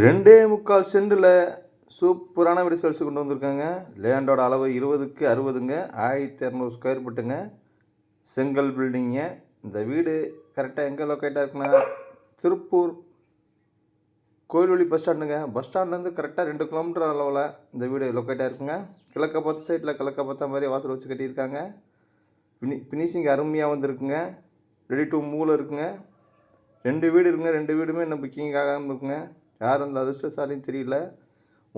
ரெண்டே முக்கால் சென்டில் சூப்பரான வீடு சேல்ஸுக்கு கொண்டு வந்திருக்காங்க. லேண்டோட அளவு இருபதுக்கு அறுபதுங்க. ஆயிரத்தி இரநூறு ஸ்கொயர் ஃபீட்டுங்க செங்கல் பில்டிங்க இந்த வீடு கரெக்டாக எங்கே லொக்கேட்டாக இருக்குன்னா திருப்பூர் கோயில்வழி பஸ் ஸ்டாண்டுங்க பஸ் ஸ்டாண்ட்லேருந்து கரெக்டாக ரெண்டு கிலோமீட்டர் அளவில் இந்த வீடு லொக்கேட்டாக இருக்குங்க. கிழக்க பார்த்த சைட்டில் கிழக்க பார்த்த மாதிரி வாசல் வச்சு கட்டியிருக்காங்க. பினி ஃபினிஷிங் அருமையாக வந்திருக்குங்க. ரெடி டு மூவில் இருக்குங்க. ரெண்டு வீடு இருக்குங்க. ரெண்டு வீடுமே இன்னும் புக்கிங் ஆகாமல் இருக்குங்க யார் அந்த அதிர்ஷ்டசாலின்னு தெரியல.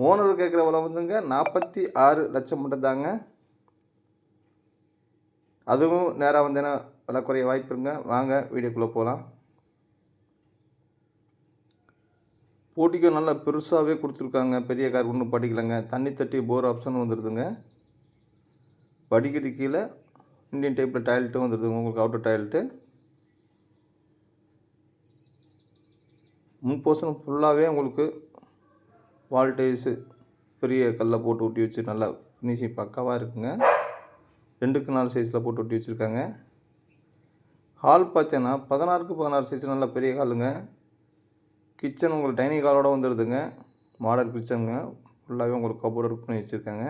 ஓனர் கேட்குற விலை வந்துங்க நாற்பத்தி ஆறு லட்சம் மட்டும் தாங்க. அதுவும் நேராக வந்தேன்னா விலை குறைய வாய்ப்பு இருங்க வாங்க வீடியோக்குள்ளே போகலாம் போட்டிக்கு நல்லா பெருசாகவே கொடுத்துருக்காங்க. பெரிய கார் ஒன்றும் படிக்கலைங்க. தண்ணி தட்டி போர் ஆப்ஷன் வந்துடுதுங்க படிக்கட்டு கீழே இந்தியன் டைப்பில் டாய்லெட்டும் வந்துடுதுங்க உங்களுக்கு அவுட்டர் டாய்லெட்டு முன் போர்ஷன் ஃபுல்லாகவே உங்களுக்கு வால்டேஜு பெரிய கல்லை போட்டு ஒட்டி வச்சு நல்லா ஃபினிஷிங் பக்காவாக இருக்குங்க. ரெண்டுக்கு நாலு சைஸில் போட்டு ஒட்டி வச்சுருக்காங்க. ஹால் பார்த்தீங்கன்னா பதினாறுக்கு பதினாறு சைஸ் நல்ல பெரிய ஹாலுங்க கிச்சன் உங்களுக்கு டைனிங் ஹாலோடு வந்துடுதுங்க மாடல் கிச்சனுங்க ஃபுல்லாகவே உங்களுக்கு கபோர்டு ஒர்க் பண்ணி வச்சுருக்காங்க.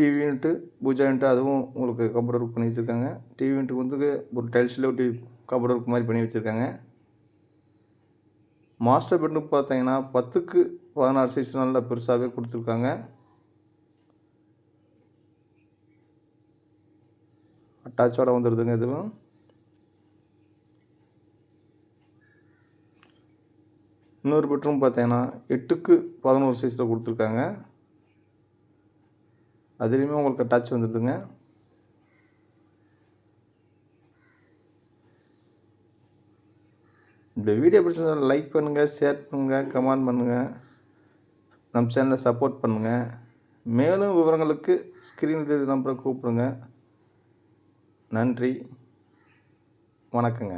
டிவி யூனிட்டு பூஜா யூனிட்டு அதுவும் உங்களுக்கு கபோர்ட் ஒர்க் பண்ணி வச்சுருக்காங்க. டிவி யூனிட்டுக்கு வந்து ஒரு டைல்ஸில் ஒட்டி கபோர்டு ஒர்க் மாதிரி பண்ணி வச்சுருக்காங்க. மாஸ்டர் பெட்ரூம் பார்த்தீங்கன்னா பத்துக்கு பதினாறு சைஸ் நல்லா பெருசாகவே கொடுத்துருக்காங்க. அட்டாச்சோட வந்துடுதுங்க இதுவும் இன்னொரு பெட்ரூம் பார்த்தீங்கன்னா எட்டுக்கு பதினோரு சைஸில் கொடுத்துருக்காங்க. அதுலேயுமே உங்களுக்கு டச் வந்துடுதுங்க இந்த வீடியோ பிடிச்சிருந்தா லைக் பண்ணுங்கள் ஷேர் பண்ணுங்கள் கமெண்ட் பண்ணுங்கள் நம்ம சேனலை சப்போர்ட் பண்ணுங்கள் மேலும் விவரங்களுக்கு ஸ்க்ரீனில் தெரிஞ்ச நம்பரை கூப்பிடுங்க. நன்றி. வணக்கங்க.